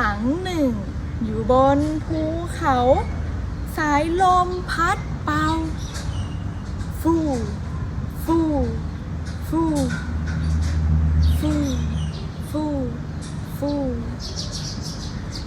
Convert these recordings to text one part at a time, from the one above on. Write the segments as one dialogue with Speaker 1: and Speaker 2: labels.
Speaker 1: หลังหนึ่ง อยู่บนภูเขา สายลมพัดเป่า ฟูฟูฟูฟูฟูฟู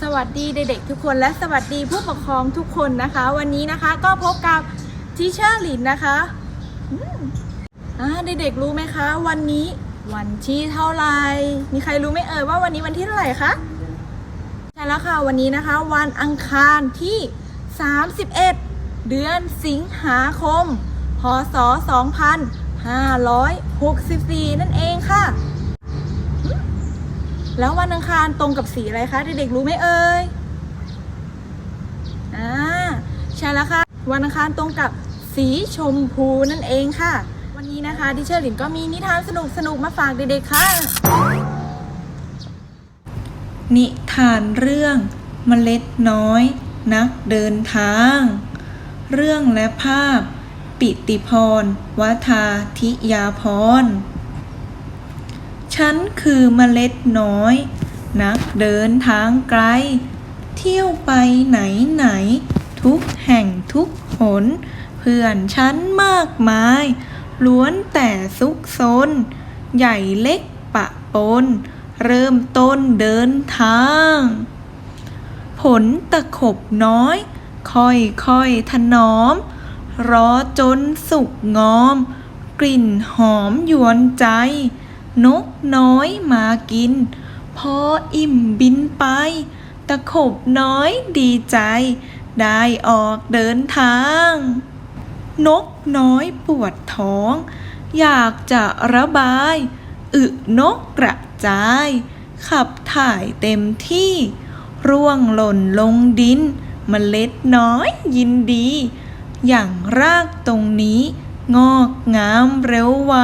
Speaker 1: สวัสดีเด็กๆทุกคนและสวัสดีผู้ปกครองทุกคนนะคะ วันนี้นะคะก็พบกับทีเชอร์ลินนะคะเด็กๆรู้ไหมคะ วันนี้วันที่เท่าไหร่มีใครรู้ไหมเอ่ยว่าวันนี้วันที่เท่าไหร่คะ แล้วค่ะวันนี้นะคะวันอังคารที่ 31 เดือนสิงหาคม พศ 2564 นั่นเองค่ะ แล้ววันอังคารตรงกับสีอะไรคะ เด็กๆรู้ไหมเอ่ยอ่าใช่แล้วค่ะ วันอังคารตรงกับสีชมพูนั่นเองค่ะ วันนี้นะคะดิเชอร์ลินก็มีนิทานสนุกๆมาฝากเด็กๆค่ะ
Speaker 2: นิ ทานเรื่องเมล็ดน้อย นักเดินทาง เรื่องและภาพ ปิติพรวัฒาธิยาพร ฉันคือเมล็ดน้อย นักเดินทางไกล เที่ยวไปไหนไหน ทุกแห่งทุกหน เพื่อนฉันมากมาย ล้วนแต่ซุกซน ใหญ่เล็กปะปน เริ่มต้นเดินทาง ผลตะขบน้อย ค่อยๆถนอม รอจนสุกงอม กลิ่นหอมยวนใจ นกน้อยมากิน พออิ่มบินไป ตะขบน้อยดีใจ ได้ออกเดินทาง นกน้อยปวดท้อง อยากจะระบาย อึนกกระ จาย ขับถ่ายเต็มที่ ร่วงหล่นลงดินเมล็ดน้อยยินดี อย่างรากตรงนี้ งอกงามเร็วไว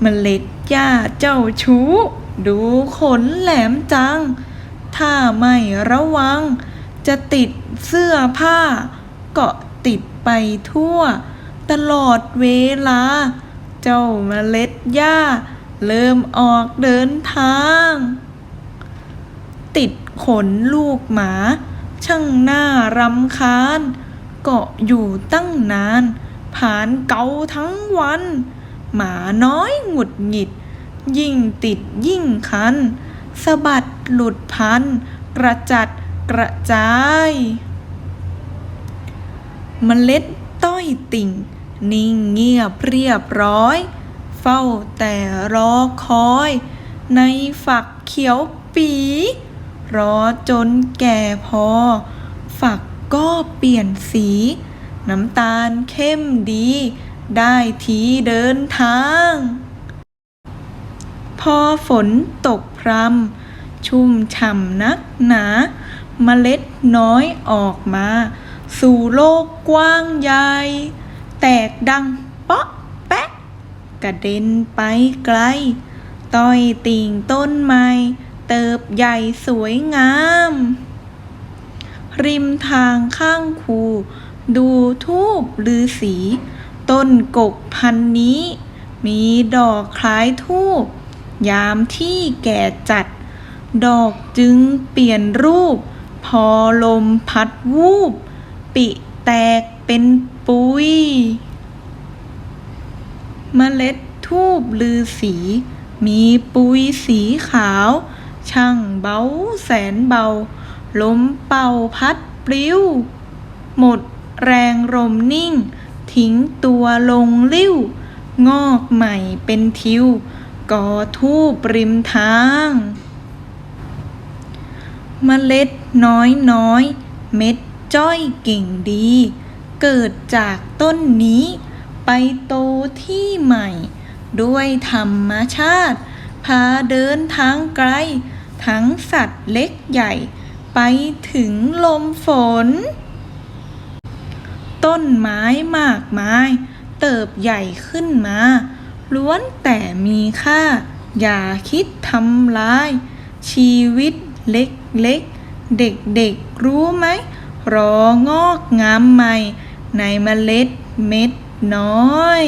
Speaker 2: เมล็ดหญ้าเจ้าชู้ ดูขนแหลมจัง ถ้าไม่ระวัง จะติดเสื้อผ้า เกาะติดไปทั่ว ตลอดเวลา เจ้าเมล็ดหญ้า เริ่มออกเดินทาง ติดขนลูกหมา ช่างหน่ารำคาญ เกาะอยู่ตั้งนาน ผ่านเกาทั้งวัน หมาน้อยหงุดหงิด ยิ่งติดยิ่งคันสะบัดหลุดพัน กระจัดกระจายเมล็ดต้อยติ่ง นิ่งเงียบเรียบร้อย เฝ้าแต่รอคอย ในฝักเขียวปี รอจนแก่พอ ฝักก็เปลี่ยนสี น้ำตาลเข้มดี ได้ทีเดินทาง พอฝนตกพรำชุ่มฉ่ำนักหนาเมล็ดน้อยออกมา สู่โลกกว้างใหญ่ แตกดังเปาะแปะ กระเด็นไปไกล ต้อยติ่งต้นไม้เติบใหญ่สวยงาม ริมทางข้างคู ดูทูบลือสี ต้นกกพันนี้ มีดอกคล้ายทูบยามที่แก่จัด ดอกจึงเปลี่ยนรูป พอลมพัดวูบ ปิแตกเป็นปุย เมล็ดทูบลือสี มีปุยสีขาว ช่างเบาแสนเบา ลมเป่าพัดปลิวหมดแรงลมนิ่ง ทิ้งตัวลงลิ้ว งอกใหม่เป็นทิวก่อทูบริมทางเมล็ดน้อยน้อย เม็ดจ้อยเก่งดี เกิดจากต้นนี้ ไปโตที่ใหม่ ด้วยธรรมชาติ พาเดินทางไกล ทั้งสัตว์เล็กใหญ่ ไปถึงลมฝน ต้นไม้มากมาย เติบใหญ่ขึ้นมา ล้วนแต่มีค่า อย่าคิดทำลาย ชีวิตเล็กๆ เด็กๆ รู้ไหมรองอกงามใหม่ ในเมล็ดเม็ด น้อย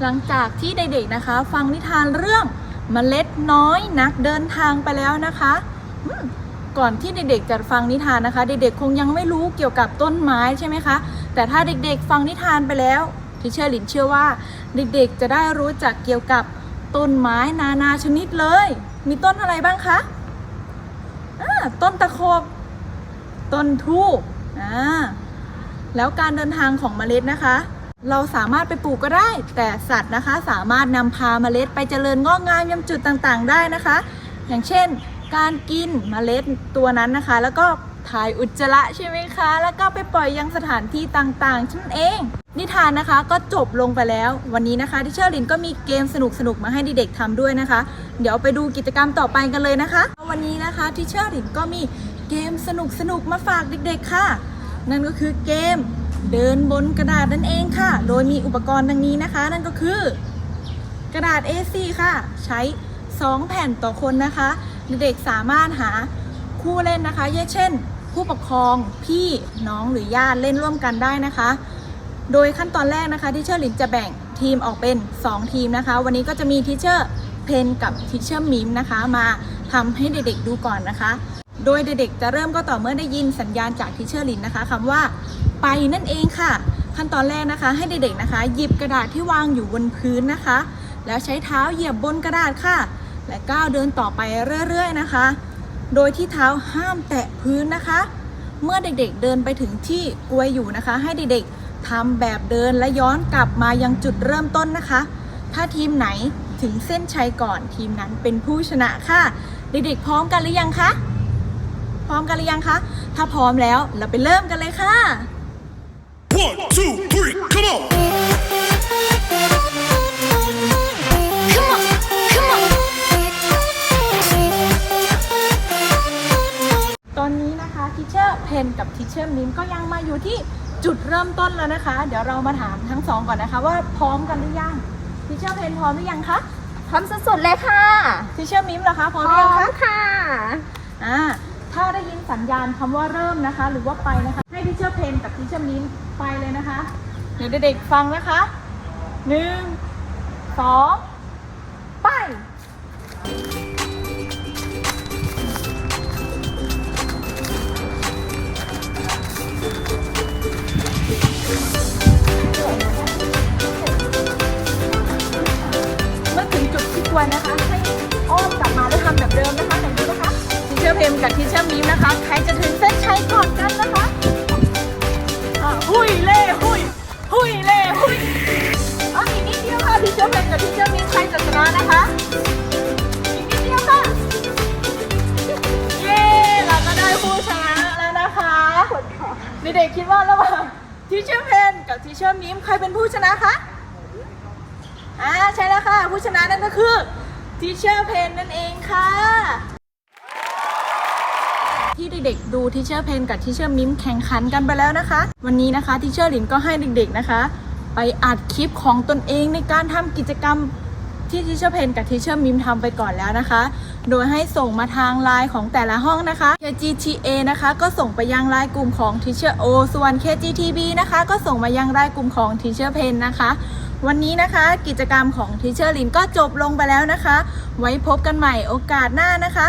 Speaker 1: หลังจากที่เด็กๆนะคะ ฟังนิทานเรื่องเมล็ดน้อยนักเดินทางไปแล้วนะคะก่อนที่เด็กๆจะฟังนิทานนะคะ เด็กๆคงยังไม่รู้เกี่ยวกับต้นไม้ใช่ไหมคะ แต่ถ้าเด็กๆฟังนิทานไปแล้วทิเชอร์ลินเชื่อว่า เด็กๆจะได้รู้จักเกี่ยวกับต้นไม้นานาชนิดเลย มีต้นอะไรบ้างคะต้นตะโขบต้นทูบอ่า แล้วการเดินทางของเมล็ดนะคะ เราสามารถไปปลูกก็ได้ แต่สัตว์นะคะสามารถนำพาเมล็ดไปเจริญงอกงามยังจุดต่างๆ ได้นะคะ อย่างเช่น การกินเมล็ดตัวนั้นนะคะ แล้วก็ถ่ายอุจจาระใช่ไหมคะ แล้วก็ไปปล่อยยังสถานที่ต่างๆนั่นเอง นิทานนะคะก็จบลงไปแล้ว วันนี้นะคะที่เชอร์ลินก็มีเกมสนุกๆมาให้เด็กๆทำด้วยนะคะ เดี๋ยวไปดูกิจกรรมต่อไปกันเลยนะคะ วันนี้นะคะที่เชอร์ลินก็มีเกมสนุกๆมาฝากเด็กๆค่ะ นั่นก็คือเกมเดินบนกระดาษนั่นเองค่ะ โดยมีอุปกรณ์ดังนี้นะคะ นั่นก็คือ กระดาษ A4 ค่ะ ใช้ 2 แผ่นต่อคนนะคะ เด็กสามารถหาคู่เล่นนะคะเช่น ผู้ปกครองพี่น้องหรือญาติเล่นร่วมกันได้นะคะ โดยขั้นตอนแรกนะคะที่เชอร์ลินจะแบ่งทีมออกเป็น 2 ทีมนะคะ วันนี้ก็จะมีทิเชอร์เพนกับทิเชอร์มิมนะคะ มาทำให้เด็กๆดูก่อนนะคะ โดยเด็กๆจะเริ่มก็ต่อเมื่อได้ยินสัญญาณจากทิเชอร์ลินนะคะคำว่าไปนั่นเองค่ะ ขั้นตอนแรกนะคะ ให้เด็กๆนะคะ หยิบกระดาษที่วางอยู่บนพื้นนะคะ แล้วใช้เท้าเหยียบบนกระดาษค่ะ และก้าวเดินต่อไปเรื่อยๆนะคะ โดยที่เท้าห้ามแตะพื้นนะคะ เมื่อเด็กๆเดินไปถึงที่กลวยอยู่นะคะ ให้เด็กๆทำแบบเดินและย้อนกลับมายังจุดเริ่มต้นนะคะ ถ้าทีมไหนถึงเส้นชัยก่อนทีมนั้นเป็นผู้ชนะค่ะ เด็กๆพร้อมกันหรือยังคะ พร้อมกันหรือยังคะ ถ้าพร้อมแล้วเราไปเริ่มกันเลยค่ะ
Speaker 3: One, two, three, come on!
Speaker 4: Come on, come on.
Speaker 1: ตอนนี้นะคะทิเชอร์เพนกับทิเชอร์มิมก็ยังมาอยู่ที่จุดเริ่มต้นแล้วนะคะ เดี๋ยวเรามาถามทั้งสองก่อนนะคะ ว่าพร้อมกันหรือยังทิเชอร์เพนพร้อมหรือยังคะ
Speaker 4: พร้อมสุดๆเลยค่ะ
Speaker 1: ทิเชอร์มิมเหรอคะพร้อมหรือยังคะ
Speaker 4: ค่ะ
Speaker 1: อ่า ถ้าได้ยินสัญญาณคำว่าเริ่มนะคะ หรือว่าไปนะคะ ให้ทิเชอร์เพนกับทิเชอร์มิมไปเลยนะคะ เดี๋ยวเด็กๆฟังนะคะหนึ่งสองไป เมื่อถึงจุดที่ควรนะคะ ให้อ้อมกลับมาแล้วทำแบบเดิมนะคะ เอร์เพมกับทิเชอร์มีมนะคะ ใครจะถึงเส้นชัยก่อนกันนะคะอ่าหุยเล่หุยหุยเล่หุยเอาอีกนิดเดียวค่ะทิเชอร์เพมกับทิเชอร์มีมใครจะชนะนะคะอีกนิดเดียวค่ะเย้เราก็ได้ผู้ชนะแล้วนะคะเด็กๆคิดว่าระหว่างทิเชอร์เพนกับทิเชอร์มีมใครเป็นผู้ชนะคะอ่าใช่แล้วค่ะ ผู้ชนะนั่นก็คือทีเชอร์เพนนั่นเองค่ะ ที่เด็กๆ ดูทีเชอร์เพนกับทีเชอร์มิมแข่งขันกันไปแล้วนะคะ วันนี้นะคะทีเชอร์หลินก็ให้เด็กๆนะคะ ไปอัดคลิปของตนเองในการทำกิจกรรมที่ทีเชอร์เพนกับทีเชอร์มิมทำไปก่อนแล้วนะคะ โดยให้ส่งมาทางไลน์ของแต่ละห้องนะคะ KGTA นะคะ ก็ส่งไปยังไลน์กลุ่มของ Teacher O ส่วน KGTB นะคะ ก็ส่งมายังไลน์กลุ่มของ Teacher Pen นะคะ วันนี้นะคะกิจกรรมของ Teacher ลินก็จบลงไปแล้วนะคะ ไว้พบกันใหม่โอกาสหน้านะคะ